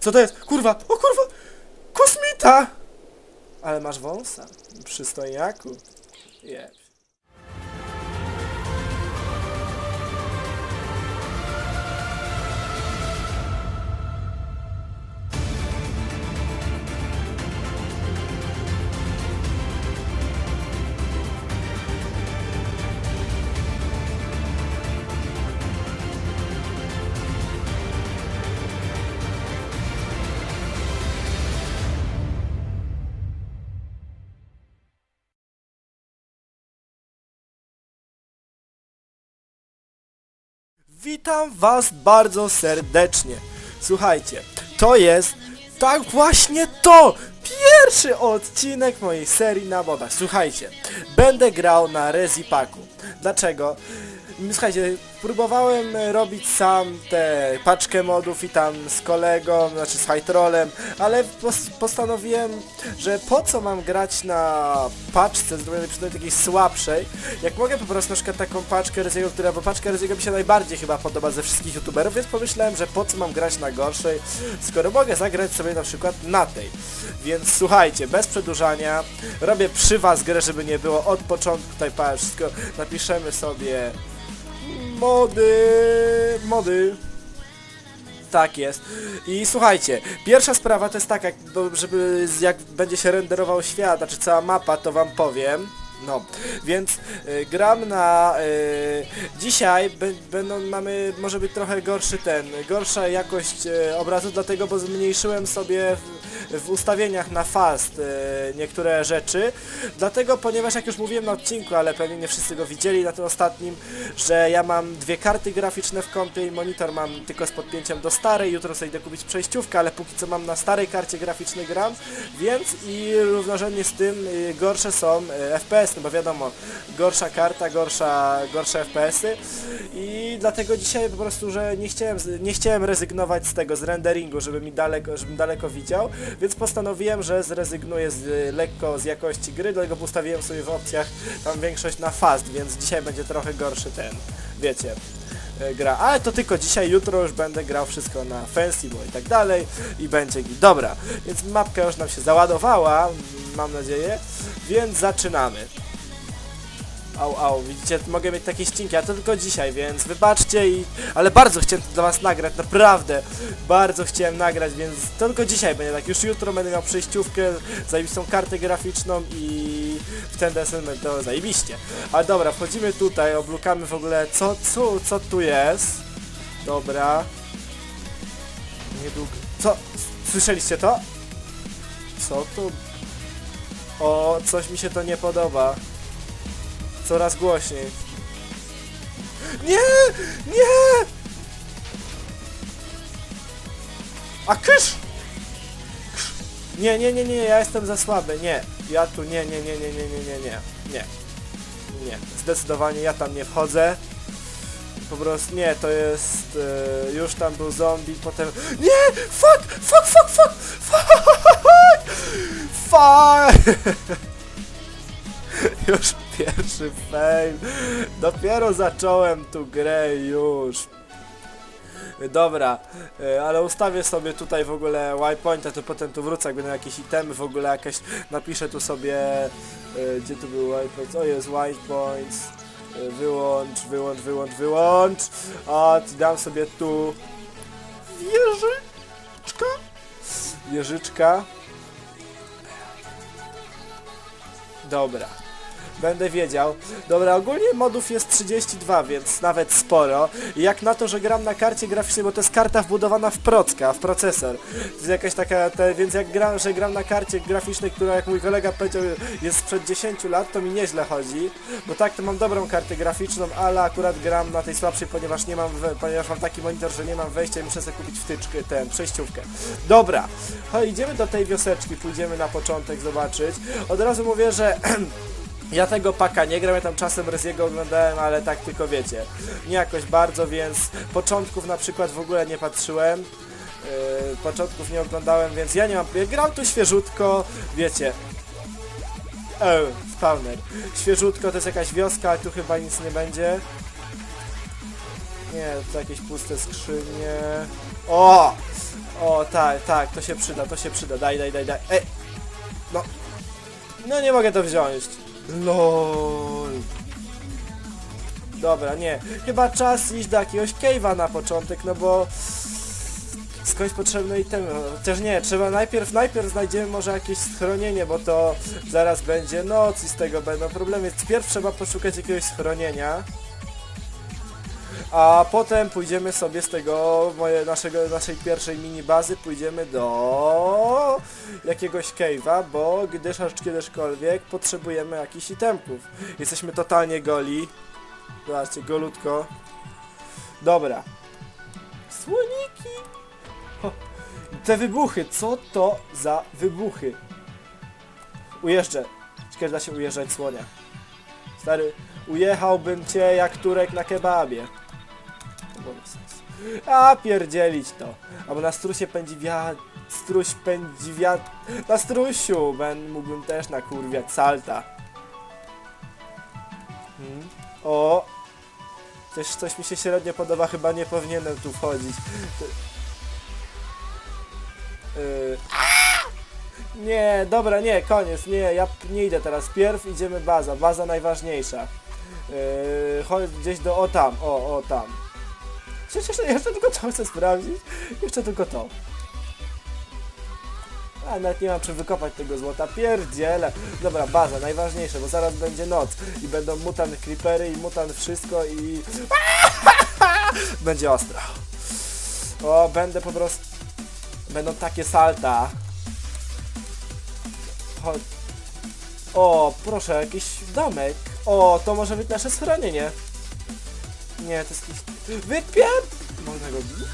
Co to jest? Kurwa! O kurwa! Kosmita! Ale masz wąsa. Przystojniaku. Je. Witam was bardzo serdecznie. Słuchajcie, to jest tak właśnie to! Pierwszy odcinek mojej serii na modach. Słuchajcie, będę grał na Rezipaku. Dlaczego? Słuchajcie, próbowałem e, robić sam tę paczkę modów i tam z kolegą, znaczy z Hytrolem, ale pos- postanowiłem, że po co mam grać na paczce zrobionej przynajmniej takiej słabszej, jak mogę po prostu na przykład taką paczkę Reziego, która, bo paczka Reziego mi się najbardziej chyba podoba ze wszystkich youtuberów, więc pomyślałem, że po co mam grać na gorszej, skoro mogę zagrać sobie na przykład na tej. Więc słuchajcie, bez przedłużania, robię przy was grę, żeby nie było od początku, tutaj wszystko napiszemy sobie mody, mody. Tak jest. I słuchajcie, pierwsza sprawa to jest taka, żeby jak będzie się renderował świat, znaczy cała mapa, to wam powiem. No, więc y, gram na... Y, dzisiaj będą, mamy, może być trochę gorszy ten, gorsza jakość y, obrazu, dlatego, bo zmniejszyłem sobie w, w ustawieniach na fast y, niektóre rzeczy. Dlatego, ponieważ jak już mówiłem na odcinku, ale pewnie nie wszyscy go widzieli na tym ostatnim, że ja mam dwie karty graficzne w kompie i monitor mam tylko z podpięciem do starej, jutro sobie idę kupić przejściówkę, ale póki co mam na starej karcie graficznej gram, więc i równorzędnie z tym y, gorsze są y, FPS, no bo wiadomo, gorsza karta, gorsza, gorsze FPS-y i dlatego dzisiaj po prostu, że nie chciałem, nie chciałem rezygnować z tego, z renderingu, żeby mi daleko, żebym daleko widział, więc postanowiłem, że zrezygnuję z, lekko z jakości gry, dlatego ustawiłem sobie w opcjach tam większość na fast, więc dzisiaj będzie trochę gorszy ten, wiecie, e, gra. Ale to tylko dzisiaj, jutro już będę grał wszystko na fancy, bo i tak dalej i będzie git. Dobra, więc mapka już nam się załadowała, mam nadzieję, więc zaczynamy. Au, au, widzicie, mogę mieć takie ścinki, a to tylko dzisiaj, więc wybaczcie i... Ale bardzo chciałem to dla was nagrać, naprawdę. Bardzo chciałem nagrać, więc to tylko dzisiaj będzie tak. Już jutro będę miał przejściówkę, zajebistą kartę graficzną i w ten desen będzie to zajebiście. Ale dobra, wchodzimy tutaj, oblukamy w ogóle co, co, co tu jest. Dobra. Niedługo... Co? Słyszeliście to? Co tu? O, coś mi się to nie podoba. Coraz głośniej. Nie! Nie! A kysz! Nie, nie, nie, nie, ja jestem za słaby, nie. Ja tu, nie, nie, nie, nie, nie, nie, nie, nie, nie. Nie, zdecydowanie ja tam nie wchodzę. Po prostu, nie, to jest, e, już tam był zombie, potem, nie, fuck, fuck, fuck, fuck, fuck, fuck. Już pierwszy fail. Dopiero zacząłem tu grę już. Dobra, e, ale ustawię sobie tutaj w ogóle waypointa, to potem tu wrócę, jak będą jakieś itemy, w ogóle jakieś, napiszę tu sobie, e, gdzie tu był waypoint, o jest waypoints, E, wyłącz, wyłącz, wyłącz, wyłącz, a dam sobie tu wieżyczka, wieżyczka, Dobra. Będę wiedział. Dobra, ogólnie modów jest 32, więc nawet sporo. Jak na to, że gram na karcie graficznej, bo to jest karta wbudowana w procka, w procesor. To jest jakaś taka, te, więc jak gram, że gram na karcie graficznej, która jak mój kolega powiedział jest sprzed 10 lat, to mi nieźle chodzi. Bo tak to mam dobrą kartę graficzną, ale akurat gram na tej słabszej, ponieważ nie mam, ponieważ mam taki monitor, że nie mam wejścia i muszę sobie kupić wtyczkę, ten, przejściówkę. Dobra, Chodź, idziemy do tej wioseczki, pójdziemy na początek zobaczyć. Od razu mówię, że Ja tego paka nie gram, ja tam czasem Reziego oglądałem, ale tak tylko wiecie. Nie jakoś bardzo, więc początków na przykład w ogóle nie patrzyłem. Yy, początków nie oglądałem, więc ja nie mam. Ja gram tu świeżutko, wiecie. E, spawner. Świeżutko to jest jakaś wioska, ale tu chyba nic nie będzie. Nie, to jakieś puste skrzynie. O! O, tak, tak, to się przyda, to się przyda. Daj, daj, daj, daj. Ej! No. No nie mogę to wziąć. LOL. Dobra, nie. Chyba czas iść do jakiegoś cave'a na początek, no bo... Skądś potrzebne itemy. Chociaż nie, trzeba najpierw, najpierw znajdziemy może jakieś schronienie, bo to zaraz będzie noc i z tego będą problemy. Pierw trzeba poszukać jakiegoś schronienia. A potem pójdziemy sobie z tego moje, naszego, naszej pierwszej mini bazy, pójdziemy do jakiegoś cave'a, bo gdyż aż kiedyśkolwiek potrzebujemy jakichś itemków. Jesteśmy totalnie goli. Zobaczcie, golutko. Dobra. Słoniki! Te wybuchy, co to za wybuchy? Ujeżdżę. Ciekawe, da się ujeżdżać słonia. Stary, ujechałbym cię jak turek na kebabie. A pierdzielić to. Albo na strusie pędzi wiatr. Struś pędzi wiatr. Na strusiu ben, mógłbym też nakurwiać salta. Hmm. O! Coś, coś mi się średnio podoba, chyba nie powinienem tu wchodzić. Yy. Nie, dobra, nie, koniec, nie, ja nie idę teraz. Pierw idziemy baza, baza najważniejsza. Yy, chodź gdzieś do, o tam, o, o tam. Przecież jeszcze, tylko to chcę sprawdzić. Jeszcze tylko to. A, nawet nie mam czym wykopać tego złota. Pierdziele. Dobra, baza, najważniejsze, bo zaraz będzie noc. I będą mutant creepery i mutant wszystko i... będzie ostro. O, będę po prostu... Będą takie salta. Chodź. O, proszę, jakiś domek. O, to może być nasze schronienie. Nie, to jest jakiś... Wypiep! Można go bić?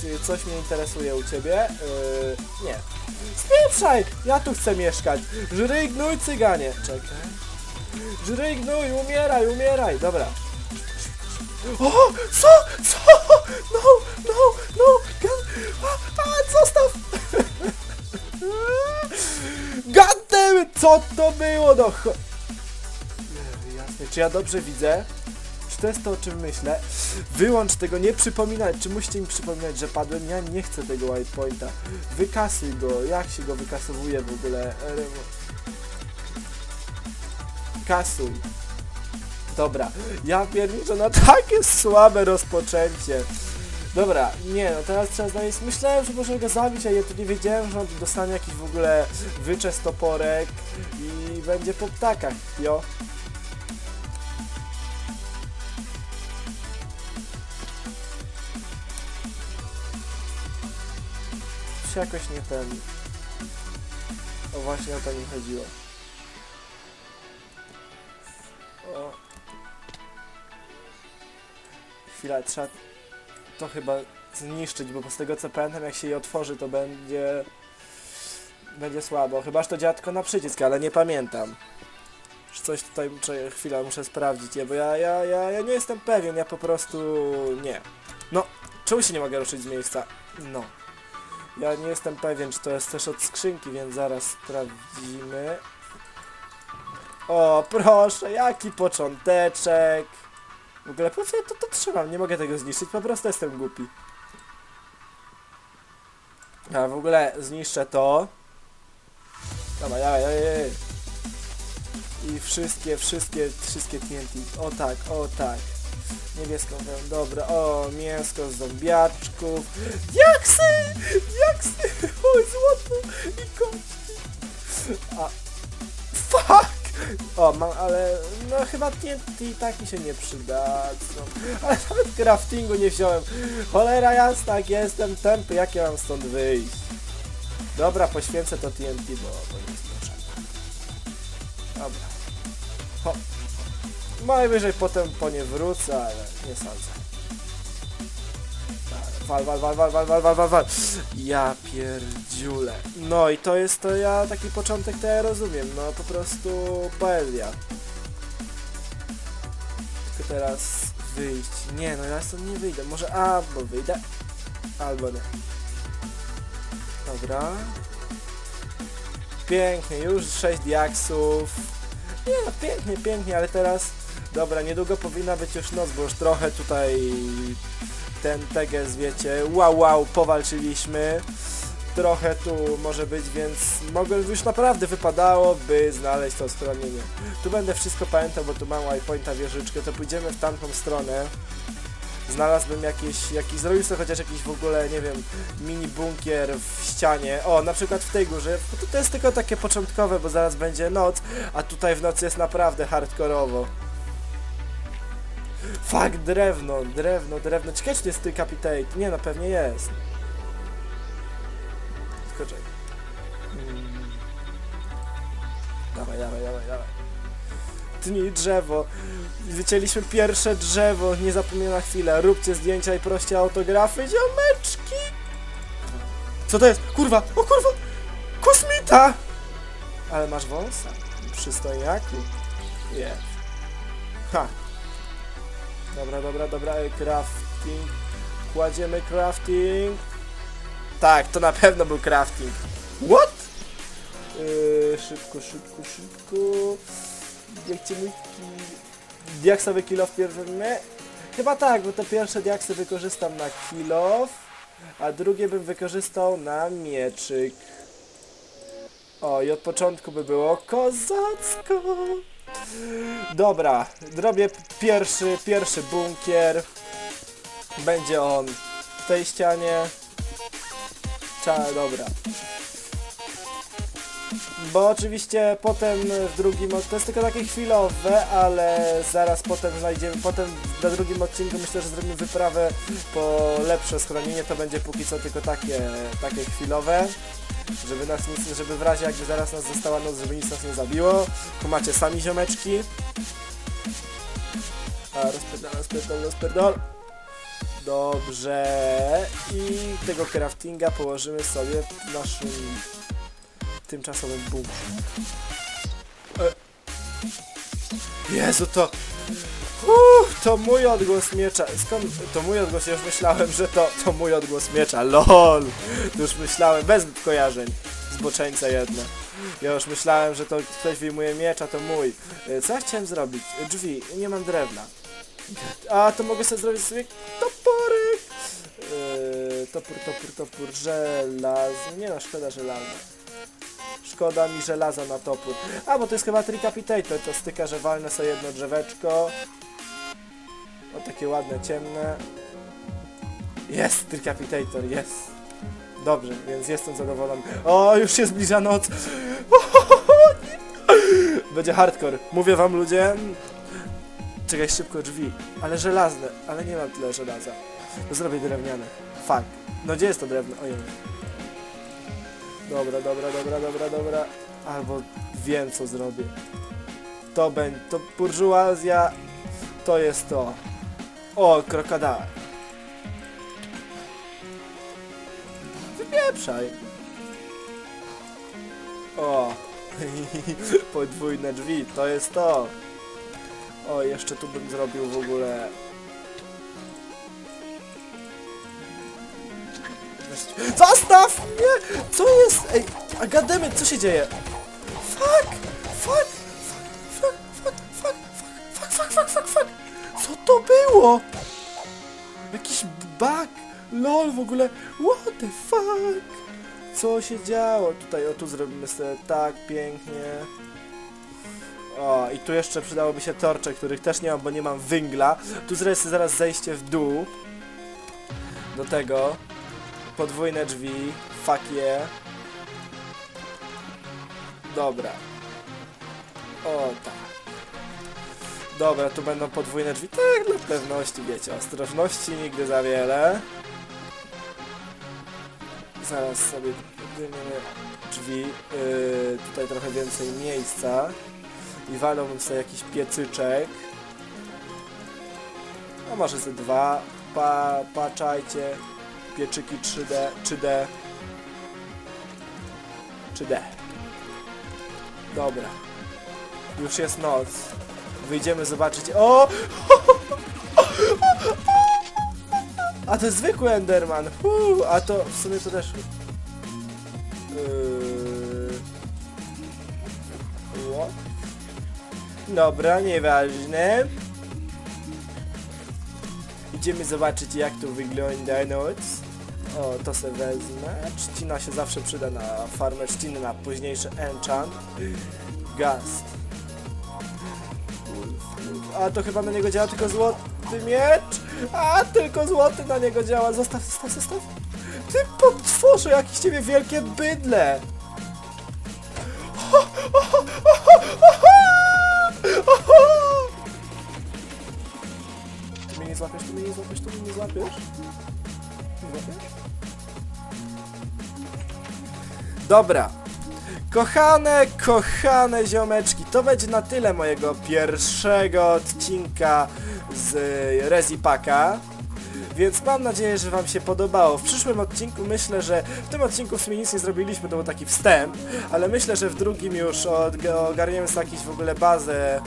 Czy coś mnie interesuje u ciebie? Yy, nie. Spieprzaj! Ja tu chcę mieszkać. Żryj gnój cyganie. Czekaj. Żryj gnój, umieraj, umieraj. Dobra. O! Co? Co? No, no, no! A, a, zostaw! Goddammit! Co to było? No Jasne, czy ja dobrze widzę? To jest to, o czym myślę? Wyłącz tego, nie przypominaj. Czy musicie mi przypominać, że padłem? Ja nie chcę tego whitepointa. Wykasuj go. Jak się go wykasowuje w ogóle? Kasuj. Dobra, ja pierniczę, no takie słabe rozpoczęcie. Dobra, nie no, teraz trzeba znaleźć, myślałem, że można go zabić, a ja tu nie wiedziałem, że on dostanie jakiś w ogóle wyczes toporek i będzie po ptakach, jo. Czy jakoś nie ten... O właśnie o to mi chodziło. O. Chwila, trzeba to chyba zniszczyć, bo z tego co pamiętam, jak się je otworzy, to będzie... Będzie słabo. Chyba, że to działa tylko na przycisk, ale nie pamiętam. Czy coś tutaj muszę, chwilę muszę sprawdzić, je, bo ja, ja, ja, ja nie jestem pewien, ja po prostu... nie. No, czemu się nie mogę ruszyć z miejsca? No. Ja nie jestem pewien, czy to jest też od skrzynki, więc zaraz sprawdzimy. O, proszę, jaki począteczek. W ogóle po co ja to, to trzymam? Nie mogę tego zniszczyć, po prostu jestem głupi. A w ogóle zniszczę to. Dobra, ja, ja, ja. I wszystkie, wszystkie, wszystkie TNT. O tak, o tak. Niebieską wełnę, dobra. O, mięsko z zombiaczków. Diaksy! Diaksy! Oj, złoto! I kości! A... Fuck! O, mam, ale no chyba TNT i tak mi się nie przydadzą. Ale nawet craftingu nie wziąłem. Cholera jasna, jak ja jestem tępy, jak ja mam stąd wyjść? Dobra, poświęcę to TNT, bo, bo nie jest potrzebne. Dobra. Ho. Najwyżej potem po nie wrócę, ale nie sądzę. Wal, wal, wal, wal, wal, wal, wal, wal, wal. Ja pierdziule. No i to jest to ja, taki początek to ja rozumiem, no po prostu poezja. Tylko teraz wyjść. Nie, no ja stąd nie wyjdę. Może albo wyjdę, albo nie. Dobra. Pięknie, już 6 diaksów. Nie no, pięknie, pięknie, ale teraz... Dobra, niedługo powinna być już noc, bo już trochę tutaj ten teges, wiecie, wow, wow, powalczyliśmy. Trochę tu może być, więc mogę już naprawdę wypadałoby znaleźć to schronienie. Tu będę wszystko pamiętał, bo tu mam waypointa wieżyczkę, to pójdziemy w tamtą stronę. Znalazłbym jakiś, jakiś, zrobił sobie chociaż jakiś w ogóle, nie wiem, mini bunkier w ścianie. O, na przykład w tej górze. To, to jest tylko takie początkowe, bo zaraz będzie noc, a tutaj w nocy jest naprawdę hardkorowo. Fuck, drewno, drewno, drewno. Ciekawe, czy to jest decapitate. Nie, no pewnie jest. Tylko czekaj. Mm. Dawaj, dawaj, dawaj, dawaj. Tnij drzewo. Wycięliśmy pierwsze drzewo. Niezapomniana chwila. Róbcie zdjęcia i proście autografy, ziomeczki. Co to jest? Kurwa! O kurwa! Kosmita! Ale masz wąsa. Przystojniaki. Jest. Ha. Dobra, dobra, dobra. Crafting. Kładziemy crafting. Tak, to na pewno był crafting. What? Yy, szybko, szybko, szybko. Jak cię mój. Diaksowy kill off pierwszy? Nie. Chyba tak, bo te pierwsze diaksy wykorzystam na kill a drugie bym wykorzystał na mieczyk. O, i od początku by było kozacko. Dobra, zrobię pierwszy, pierwszy bunkier. Będzie on w tej ścianie. Cza, dobra. Bo oczywiście potem w drugim, od- to jest tylko takie chwilowe, ale zaraz potem znajdziemy, potem na drugim odcinku myślę, że zrobimy wyprawę po lepsze schronienie, to będzie póki co tylko takie, takie chwilowe. Żeby nas nic, żeby w razie jakby zaraz nas została noc, żeby nic nas nie zabiło. Tu macie sami ziomeczki. A, rozpierdol, rozpierdol, rozpierdol. Dobrze. I tego craftinga położymy sobie w naszym tymczasowym bunkrze. E. Jezu, to... Uff, to mój odgłos miecza. Skąd? To mój odgłos, ja już myślałem, że to, to mój odgłos miecza. LOL! Już myślałem, bez kojarzeń. Zboczeńca jedne. Ja już myślałem, że to ktoś wyjmuje miecza, to mój. E, Co ja chciałem zrobić? E, Drzwi, nie mam drewna. A, to mogę sobie zrobić sobie toporek. Yy, topór, topór, topór, żelazny. Nie no, szkoda żelaza. Szkoda mi żelaza na topór. A, bo to jest chyba Tricapitator, to styka, że walnę sobie jedno drzeweczko. O, takie ładne, ciemne. Jest Tricapitator, jest. Dobrze, więc jestem zadowolony. O, już się zbliża noc. Będzie hardcore. Mówię wam ludzie. Czekaj, szybko drzwi. Ale żelazne, ale nie mam tyle żelaza. Zrobię drewniane. Fuck. No gdzie jest to drewno? Ojej. Dobra, dobra, dobra, dobra, dobra. Albo wiem co zrobię. To będzie, to burżuazja, to jest to. O, krokodil. Wypieprzaj. O. Podwójne drzwi, to jest to. O, jeszcze tu bym zrobił w ogóle... Zostaw mnie! Co jest? Ej, Agademy, co się dzieje? Fuck! Było? Jakiś bug? LOL w ogóle. What the fuck? Co się działo? Tutaj, o tu zrobimy sobie tak pięknie. O, i tu jeszcze przydałoby się torcze, których też nie mam, bo nie mam węgla. Tu sobie zaraz zejście w dół. Do tego. Podwójne drzwi. Fuck yeah. Dobra. O, tak. Dobra, tu będą podwójne drzwi. Tak, dla pewności, wiecie. Ostrożności nigdy za wiele. Zaraz sobie wymienię drzwi. Yy, tutaj trochę więcej miejsca i waląłbym sobie jakiś piecyczek. A może ze dwa. Pa, patrzajcie. Pieczyki 3D, 3D. 3D. Dobra. Już jest noc. Wyjdziemy zobaczyć. O! A to jest zwykły Enderman. Uu, a to w sumie to też. Yy... Dobra, nieważne. Idziemy zobaczyć jak to wygląda noc. O, to se wezmę. Trzcina się zawsze przyda na farmę trzciny, na późniejszy enchant. Gast. A to chyba na niego działa tylko złoty miecz. A tylko złoty na niego działa. Zostaw, zostaw, zostaw. Ty potworze, jakieś ciebie wielkie bydle. Ty mnie nie złapiesz, ty mnie nie złapiesz, ty mnie nie złapiesz? Nie złapiesz? Dobra. Kochane, kochane ziomeczki, to będzie na tyle mojego pierwszego odcinka z Rezipaka. Więc mam nadzieję, że Wam się podobało. W przyszłym odcinku myślę, że w tym odcinku w sumie nic nie zrobiliśmy, to był taki wstęp, ale myślę, że w drugim już ogarniemy jakieś w ogóle bazę,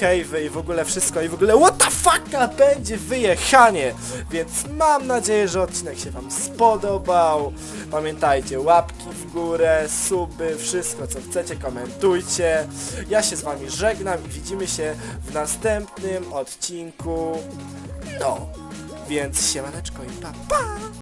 cave'y i w ogóle wszystko i w ogóle what the fucka będzie wyjechanie. Więc mam nadzieję, że odcinek się Wam spodobał. Pamiętajcie, łapki w górę, suby, wszystko co chcecie, komentujcie. Ja się z Wami żegnam i widzimy się w następnym odcinku. No. Więc siemaneczko i pa pa!